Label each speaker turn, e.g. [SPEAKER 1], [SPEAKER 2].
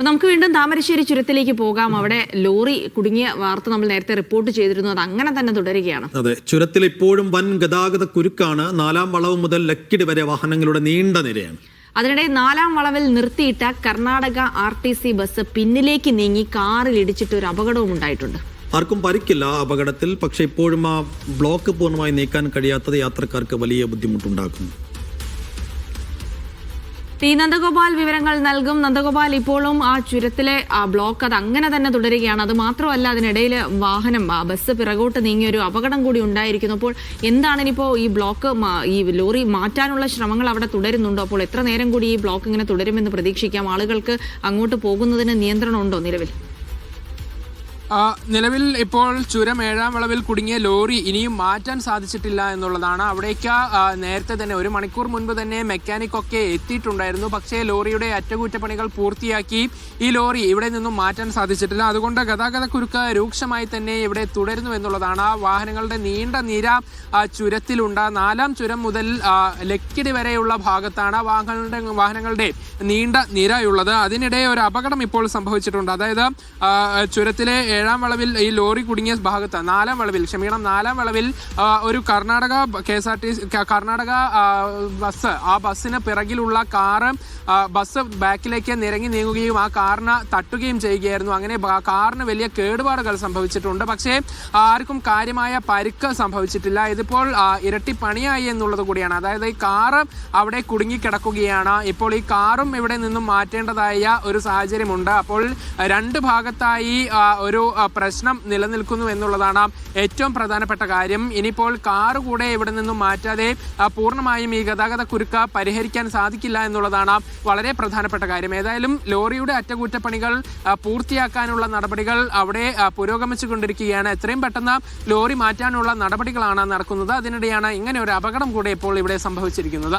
[SPEAKER 1] അപ്പൊ നമുക്ക് വീണ്ടും താമരശ്ശേരി ചുരത്തിലേക്ക് പോകാം. അവിടെ ലോറി കുടുങ്ങിയ വാർത്ത നമ്മൾ നേരത്തെ റിപ്പോർട്ട് ചെയ്തിരുന്നു. അത് അങ്ങനെ തന്നെ തുടരുകയാണ്.
[SPEAKER 2] അതെ ചുരത്തിൽ ഇപ്പോഴും വൻ ഗതാഗത കുരുക്കാണ്. നാലാം വളവ് മുതൽ ലക്കിടി വരെ വാഹനങ്ങളുടെ നീണ്ട നിരയാണ്.
[SPEAKER 1] അതിനിടെ നാലാം വളവിൽ നിർത്തിയിട്ട Karnataka R T C bus പിന്നിലേക്ക് നീങ്ങി കാറിൽ ഇടിച്ചിട്ട് ഒരു അപകടവും ഉണ്ടായിട്ടുണ്ട്.
[SPEAKER 2] ആർക്കും പരിക്കില്ല അപകടത്തിൽ. പക്ഷെ ഇപ്പോഴും ആ ബ്ലോക്ക് പൂർണമായി നീക്കാൻ കഴിയാത്തത് യാത്രക്കാർക്ക് വലിയ ബുദ്ധിമുട്ടുണ്ടാക്കുന്നു.
[SPEAKER 1] ടി നന്ദഗോപാൽ വിവരങ്ങൾ നൽകും. നന്ദഗോപാൽ ഇപ്പോഴും ആ ചുരത്തിലെ ആ ബ്ലോക്ക് അത് അങ്ങനെ തന്നെ തുടരുകയാണ്. അത് മാത്രമല്ല അതിനിടയിൽ വാഹനം ആ ബസ് പിറകോട്ട് നീങ്ങിയ ഒരു അപകടം കൂടി ഉണ്ടായിരിക്കുന്നു. അപ്പോൾ എന്താണ് ഈ ബ്ലോക്ക് ഈ ലോറി മാറ്റാനുള്ള ശ്രമങ്ങൾ അവിടെ തുടരുന്നുണ്ടോ? അപ്പോൾ എത്ര നേരം കൂടി ഈ ബ്ലോക്ക് ഇങ്ങനെ തുടരുമെന്ന് പ്രതീക്ഷിക്കാം. ആളുകൾക്ക് അങ്ങോട്ട് പോകുന്നതിന് നിയന്ത്രണമുണ്ടോ നിലവിൽ?
[SPEAKER 3] നിലവിൽ ഇപ്പോൾ ചുരം ഏഴാം വളവിൽ കുടുങ്ങിയ ലോറി ഇനിയും മാറ്റാൻ സാധിച്ചിട്ടില്ല എന്നുള്ളതാണ്. അവിടേക്ക് നേരത്തെ തന്നെ ഒരു മണിക്കൂർ മുൻപ് തന്നെ മെക്കാനിക് ഒക്കെ എത്തിയിട്ടുണ്ടായിരുന്നു. പക്ഷേ ലോറിയുടെ അറ്റകുറ്റപ്പണികൾ പൂർത്തിയാക്കി ഈ ലോറി ഇവിടെ നിന്നും മാറ്റാൻ സാധിച്ചിട്ടില്ല. അതുകൊണ്ട് ഗതാഗത കുരുക്ക് രൂക്ഷമായി തന്നെ ഇവിടെ തുടരുന്നു എന്നുള്ളതാണ്. വാഹനങ്ങളുടെ നീണ്ട നിര ചുരത്തിലുണ്ട്. നാലാം ചുരം മുതൽ ലക്കിടി വരെയുള്ള ഭാഗത്താണ് വാഹനങ്ങളുടെ വാഹനങ്ങളുടെ നീണ്ട നിരയുള്ളത്. അതിനിടെ ഒരു അപകടം ഇപ്പോൾ സംഭവിച്ചിട്ടുണ്ട്. അതായത് ചുരത്തിലെ ഏഴാം വളവിൽ ഈ ലോറി കുടുങ്ങിയ ഭാഗത്ത് നാലാം വളവിൽ ക്ഷമിക്കണം നാലാം വളവിൽ ഒരു Karnataka K S R T Karnataka bus ആ ബസ്സിന് പിറകിലുള്ള കാറ് ബസ് ബാക്കിലേക്ക് നിരങ്ങി നീങ്ങുകയും ആ കാറിന് തട്ടുകയും ചെയ്യുകയായിരുന്നു. അങ്ങനെ കാറിന് വലിയ കേടുപാടുകൾ സംഭവിച്ചിട്ടുണ്ട്. പക്ഷേ ആർക്കും കാര്യമായ പരിക്ക് സംഭവിച്ചിട്ടില്ല. ഇതിപ്പോൾ ആ, ഇരട്ടി പണിയായി എന്നുള്ളത് കൂടിയാണ്. അതായത് ഈ കാറ് അവിടെ കുടുങ്ങിക്കിടക്കുകയാണ്. ഇപ്പോൾ ഈ കാറും ഇവിടെ നിന്നും മാറ്റേണ്ടതായ ഒരു സാഹചര്യമുണ്ട്. അപ്പോൾ രണ്ട് ഭാഗത്തായി ഒരു പ്രശ്നം നിലനിൽക്കുന്നു എന്നുള്ളതാണ് ഏറ്റവും പ്രധാനപ്പെട്ട കാര്യം. ഇനിയിപ്പോൾ കാറ് കൂടെ ഇവിടെ നിന്നും മാറ്റാതെ പൂർണമായും ഈ ഗതാഗത കുരുക്ക് പരിഹരിക്കാൻ സാധിക്കില്ല എന്നുള്ളതാണ് വളരെ പ്രധാനപ്പെട്ട കാര്യം. ഏതായാലും ലോറിയുടെ അറ്റകുറ്റപ്പണികൾ പൂർത്തിയാക്കാനുള്ള നടപടികൾ അവിടെ പുരോഗമിച്ചുകൊണ്ടിരിക്കുകയാണ്. പുരോഗമിച്ചു കൊണ്ടിരിക്കുകയാണ് എത്രയും പെട്ടെന്ന് ലോറി മാറ്റാനുള്ള നടപടികളാണ് നടക്കുന്നത്. അതിനിടെയാണ് ഇങ്ങനെ ഒരു അപകടം കൂടെ ഇപ്പോൾ ഇവിടെ സംഭവിച്ചിരിക്കുന്നത്.